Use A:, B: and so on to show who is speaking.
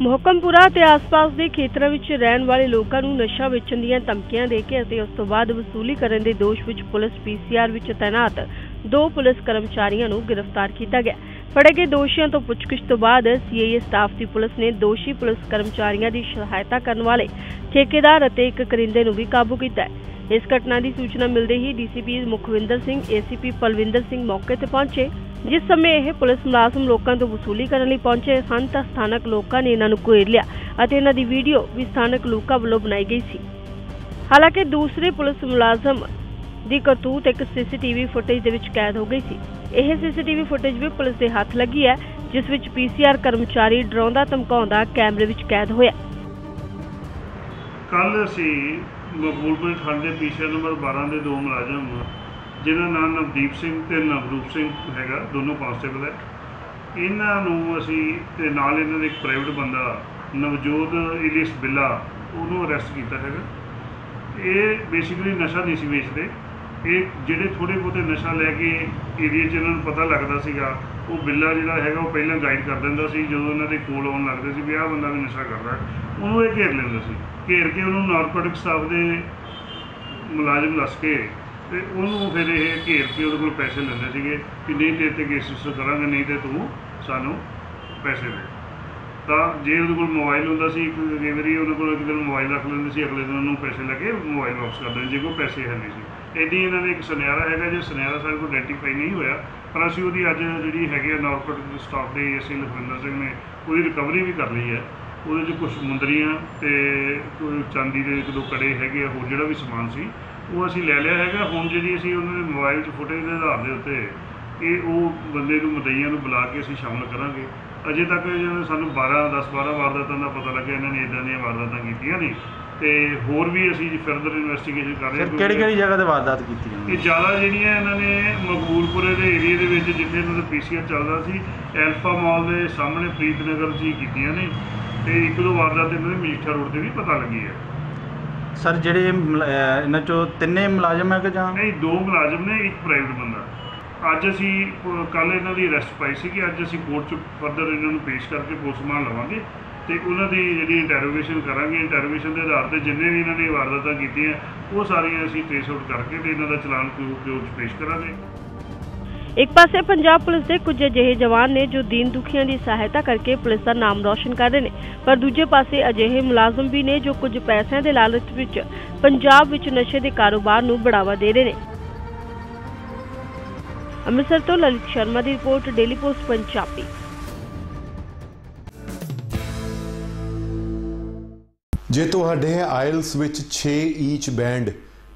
A: ਮੁਹਕਮਪੁਰਾ ਤੇ ਆਸ-ਪਾਸ ਦੇ ਖੇਤਰਾਂ ਵਿੱਚ ਰਹਿਣ ਵਾਲੇ ਲੋਕਾਂ ਨੂੰ ਨਸ਼ਾ ਵੇਚਣ ਦੀਆਂ ਧਮਕੀਆਂ ਦੇ ਕੇ ਅਤੇ ਉਸ ਤੋਂ ਬਾਅਦ ਵਸੂਲੀ ਕਰਨ ਦੇ ਦੋਸ਼ ਵਿੱਚ ਪੁਲਿਸ ਪੀਸੀਆਰ ਵਿੱਚ ਤਾਇਨਾਤ ਦੋ ਪੁਲਿਸ ਕਰਮਚਾਰੀਆਂ ਨੂੰ ਗ੍ਰਿਫਤਾਰ ਕੀਤਾ ਗਿਆ। ਫੜੇ ਗਏ ਦੋਸ਼ੀਆਂ ਤੋਂ ਪੁੱਛਗਿੱਛ ਤੋਂ ਬਾਅਦ ਸੀਆਈਏ ਸਟਾਫ ਦੀ ਪੁਲਿਸ ਨੇ ਦੋਸ਼ੀ ਪੁਲਿਸ ਕਰਮਚਾਰੀਆਂ ਦੀ ਸਹਾਇਤਾ ਕਰਨ ਵਾਲੇ ਠੇਕੇਦਾਰ ਅਤੇ ਇੱਕ ਕਰਿੰਦੇ ਨੂੰ ਵੀ ਕਾਬੂ ਕੀਤਾ ਹੈ। ਇਸ ਘਟਨਾ ਦੀ ਸੂਚਨਾ ਮਿਲਦੇ ਹੀ ਡੀਸੀਪੀ ਮੁਖਵਿੰਦਰ ਸਿੰਘ ਏਸੀਪੀ ਪਲਵਿੰਦਰ ਸਿੰਘ ਮੌਕੇ ਤੇ ਪਹੁੰਚੇ। ਜਿਸ ਸਮੇਂ ਇਹ ਪੁਲਿਸ ਮੁਲਾਜ਼ਮ ਲੋਕਾਂ ਤੋਂ ਵਸੂਲੀ ਕਰਨ ਲਈ ਪਹੁੰਚੇ ਸਨ ਤਾਂ ਸਥਾਨਕ ਲੋਕਾਂ ਨੇ ਇਹਨਾਂ ਨੂੰ ਘੇਰ ਲਿਆ ਅਤੇ ਇਹਨਾਂ ਦੀ ਵੀਡੀਓ ਵੀ ਸਥਾਨਕ ਲੋਕਾਂ ਵੱਲੋਂ ਬਣਾਈ ਗਈ ਸੀ। ਹਾਲਾਂਕਿ ਦੂਸਰੇ ਪੁਲਿਸ ਮੁਲਾਜ਼ਮ ਦੀ ਕਰਤੂਤ ਇੱਕ ਸੀਸੀਟੀਵੀ ਫੁਟੇਜ ਦੇ ਵਿੱਚ ਕੈਦ ਹੋ ਗਈ ਸੀ। ਇਹ ਸੀਸੀਟੀਵੀ ਫੁਟੇਜ ਵੀ ਪੁਲਿਸ ਦੇ ਹੱਥ ਲੱਗੀ ਹੈ, ਜਿਸ ਵਿੱਚ ਪੀਸੀਆਰ ਕਰਮਚਾਰੀ ਡਰਾਉਂਦਾ ਧਮਕਾਉਂਦਾ ਕੈਮਰੇ ਵਿੱਚ ਕੈਦ ਹੋਇਆ।
B: ਕੱਲ ਅਸੀਂ ਮਕਬੂਲਪੁਰ ਥਾਣੇ ਦੇ ਪੀਸੀਆ ਨੰਬਰ 12 ਦੇ ਦੋ ਮੁਲਾਜ਼ਮ ਜਿਹਨਾਂ ਨਾਲ ਨਵਦੀਪ ਸਿੰਘ ਤੇ ਨਵਰੂਪ ਸਿੰਘ ਹੈਗਾ, ਦੋਨੋਂ ਕਾਂਸਟੇਬਲ ਹੈ। ਇਹਨਾਂ ਨੂੰ ਅਸੀਂ ਤੇ ਨਾਲ ਇਹਨਾਂ ਦੇ ਇੱਕ ਪ੍ਰਾਈਵੇਟ ਬੰਦਾ, ਨਵਜੋਤ ਇਲੀਸ ਬਿੱਲਾ, ਉਹਨੂੰ ਅਰੈਸਟ ਕੀਤਾ ਹੈਗਾ। ਇਹ ਬੇਸਿਕਲੀ ਨਸ਼ਾ ਨਹੀਂ ਸੀ ਵੇਚਦੇ। ਇਹ ਜਿਹੜੇ ਥੋੜੇ ਬਹੁਤੇ ਨਸ਼ਾ ਲੈ ਕੇ ਏਰੀਆ 'ਚ ਇਹਨਾਂ ਨੂੰ ਪਤਾ ਲੱਗਦਾ ਸੀਗਾ, ਉਹ ਬਿੱਲਾ ਜਿਹੜਾ ਹੈਗਾ, ਉਹ ਪਹਿਲਾਂ ਗਾਈਡ ਕਰ ਦਿੰਦਾ ਸੀ, ਜਦੋਂ ਇਹਨਾਂ ਦੇ ਕੋਲ ਆਉਣ ਲੱਗਦੇ ਸੀ ਵੀ ਆਹ ਬੰਦਾ ਵੀ ਨਸ਼ਾ ਕਰਦਾ। ਉਹਨੂੰ ਇਹ ਘੇਰ ਲੈਂਦਾ ਸੀ। ਘੇਰ ਕੇ ਉਹਨੂੰ ਨਾਰਕੋਟਿਕ ਸਟਾਫ ਦੇ ਮੁਲਾਜ਼ਮ ਦੱਸ ਕੇ ਤੇ ਉਹਨੂੰ ਫਿਰ ਇਹ ਘੇਰ ਕੇ ਉਹਦੇ ਕੋਲ ਪੈਸੇ ਲੈਂਦੇ ਸੀਗੇ ਕਿ ਨਹੀਂ ਤੇ ਤੇ ਕੇਸ ਰਜਿਸਟਰ ਕਰਾਂਗੇ, ਨਹੀਂ ਤੇ ਤੂੰ ਸਾਨੂੰ ਪੈਸੇ ਦੇ। ਤਾਂ ਜੇ ਉਹਦੇ ਕੋਲ ਮੋਬਾਈਲ ਹੁੰਦਾ ਸੀ, ਇੱਕ ਕਈ ਵਾਰੀ ਉਹਦੇ ਕੋਲ ਇੱਕ ਦਿਨ ਮੋਬਾਈਲ ਰੱਖ ਲੈਂਦੇ ਸੀ, ਅਗਲੇ ਦਿਨ ਉਹਨੂੰ ਪੈਸੇ ਲੈ ਕੇ ਮੋਬਾਈਲ ਵਾਪਸ ਕਰ ਦਿੰਦੇ ਜੇ ਕੋਈ ਪੈਸੇ ਹੈ ਨਹੀਂ ਸੀ। ਇਹਦੀ ਇਹਨਾਂ ਨੇ ਇੱਕ ਸੁਨਿਆਰਾ ਹੈਗਾ, ਜੇ ਸੁਨਿਆਰਾ ਸਾਡੇ ਕੋਲ ਆਇਡੈਂਟੀਫਾਈ ਨਹੀਂ ਹੋਇਆ, ਪਰ ਅਸੀਂ ਉਹਦੀ ਅੱਜ ਜਿਹੜੀ ਹੈਗੀ ਆ ਨੌਰਕੋਟ ਦੇ ਸਟਾਫ ਦੇ ਅਸੀਂ ਲਖਵਿੰਦਰ ਸਿੰਘ ਨੇ ਉਹਦੀ ਰਿਕਵਰੀ ਵੀ ਕਰ ਲਈ ਹੈ। ਉਹਦੇ 'ਚ ਕੁਝ ਮੁੰਦਰੀਆਂ ਤੇ ਕੋਈ ਚਾਂਦੀ ਦੇ ਇੱਕ ਦੋ ਕੜੇ ਹੈਗੇ ਆ, ਹੋਰ ਜਿਹੜਾ ਵੀ ਸਮਾਨ ਸੀ ਉਹ ਅਸੀਂ ਲੈ ਲਿਆ ਹੈਗਾ। ਹੁਣ ਜਿਹੜੀ ਅਸੀਂ ਉਹਨਾਂ ਦੇ ਮੋਬਾਈਲ 'ਚ ਫੁਟੇਜ ਦੇ ਆਧਾਰ ਦੇ ਉੱਤੇ ਇਹ ਉਹ ਬੰਦੇ ਨੂੰ ਮਦਈਆਂ ਨੂੰ ਬੁਲਾ ਕੇ ਅਸੀਂ ਸ਼ਾਮਲ ਕਰਾਂਗੇ। ਅਜੇ ਤੱਕ ਜਦੋਂ ਸਾਨੂੰ 12 10 12 ਵਾਰਦਾਤਾਂ ਦਾ ਪਤਾ ਲੱਗਿਆ ਇਹਨਾਂ ਨੇ ਇਦਾਂ ਦੀਆਂ ਵਾਰਦਾਤਾਂ ਕੀਤੀਆਂ ਨੇ। ਤੇ ਹੋਰ ਵੀ ਅਸੀਂ ਫਰਦਰ ਇਨਵੈਸਟੀਗੇਸ਼ਨ ਕਰ ਰਹੇ
C: ਸਰ ਕਿਹੜੀ ਕਿਹੜੀ ਜਗ੍ਹਾ ਤੇ ਵਾਰਦਾਤ ਕੀਤੀ
B: ਇਹ
C: ਜਾਂਦੀ
B: ਜ਼ਿਆਦਾ ਜਿਹੜੀਆਂ ਇਹਨਾਂ ਨੇ ਮਕਬੂਲਪੁਰੇ ਦੇ ਏਰੀਆ ਦੇ ਵਿੱਚ ਜਿੱਥੇ ਇਹਨਾਂ ਦਾ ਪੀਸੀਆਰ ਚੱਲਦਾ ਸੀ ਐਲਫਾ ਮਾਲ ਦੇ ਸਾਹਮਣੇ ਪ੍ਰੀਤਨਗਰ ਹੀ ਕੀਤੀਆਂ ਨੇ। ਤੇ ਇੱਕ ਦੋ ਵਾਰਦਾਤ ਇਹਨਾਂ ਦੇ ਮਜੀਠਾ ਰੋਡ ਤੇ ਵੀ ਪਤਾ ਲੱਗੀ ਹੈ।
C: ਸਰ, ਜਿਹੜੇ ਮੁਲਾ- ਅਹ, ਇਹਨਾਂ ਚੋਂ ਤਿੰਨੇ ਮੁਲਾਜ਼ਮ ਹੈ ਕਿ ਜਾਂ?
B: ਨਹੀਂ, ਦੋ ਮੁਲਾਜ਼ਮ ਨੇ, ਇੱਕ ਪ੍ਰਾਈਵੇਟ ਬੰਦਾ। ਅੱਜ ਅਸੀਂ ਕੱਲ ਇਹਨਾਂ ਦੀ ਅਰੈਸਟ ਪਾਈ ਸੀ ਕਿ ਅੱਜ ਅਸੀਂ ਕੋਰਟ 'ਚ ਫਰਦਰ ਇਹਨਾਂ ਨੂੰ ਪੇਸ਼ ਕਰਕੇ ਪੋਸਟਮਾਰਟਮ ਲਵਾਂਗੇ ਤੇ ਉਹਨਾਂ ਦੀ ਜਿਹੜੀ ਇੰਟਰੋਗੇਸ਼ਨ ਕਰਾਂਗੇ। ਇੰਟਰੋਗੇਸ਼ਨ ਦੇ ਆਧਾਰ ਤੇ ਜਿੰਨੇ ਵੀ ਇਹਨਾਂ ਨੇ ਵਾਰਦਾਤਾਂ ਕੀਤੀਆਂ, ਉਹ ਸਾਰੀਆਂ ਅਸੀਂ ਟ੍ਰੇਸ ਆਊਟ ਕਰਕੇ ਤੇ ਇਹਨਾਂ ਦਾ ਚਲਾਨ ਕੋਰਟ 'ਚ ਪੇਸ਼ ਕਰਾਂਗੇ।
A: ਇੱਕ ਪਾਸੇ ਪੰਜਾਬ ਪੁਲਿਸ ਦੇ ਕੁਝ ਅਜਿਹੇ ਜਵਾਨ ਨੇ ਜੋ ਦੀਨ ਦੁਖੀਆਂ ਦੀ ਸਹਾਇਤਾ ਕਰਕੇ ਪੁਲਿਸ ਦਾ ਨਾਮ ਰੌਸ਼ਨ ਕਰ ਰਹੇ ਨੇ, ਪਰ ਦੂਜੇ ਪਾਸੇ ਅਜਿਹੇ ਮੁਲਾਜ਼ਮ ਵੀ ਨੇ ਜੋ ਕੁਝ ਪੈਸਿਆਂ ਦੇ ਲਾਲਚ ਵਿੱਚ ਪੰਜਾਬ ਵਿੱਚ ਨਸ਼ੇ ਦੇ ਕਾਰੋਬਾਰ ਨੂੰ ਬੜਾਵਾ ਦੇ ਰਹੇ ਨੇ। ਅੰਮ੍ਰਿਤਸਰ ਤੋਂ ਲਲਿਤ ਸ਼ਰਮਾ ਦੀ ਰਿਪੋਰਟ, ਡੇਲੀ ਪੋਸਟ, ਪੰਜਾਬੀ।
D: ਜੇ ਤੁਹਾਡੇ ਹੈ ਆਇਲਸ ਵਿੱਚ 6 ਈਚ ਬੈਂਡ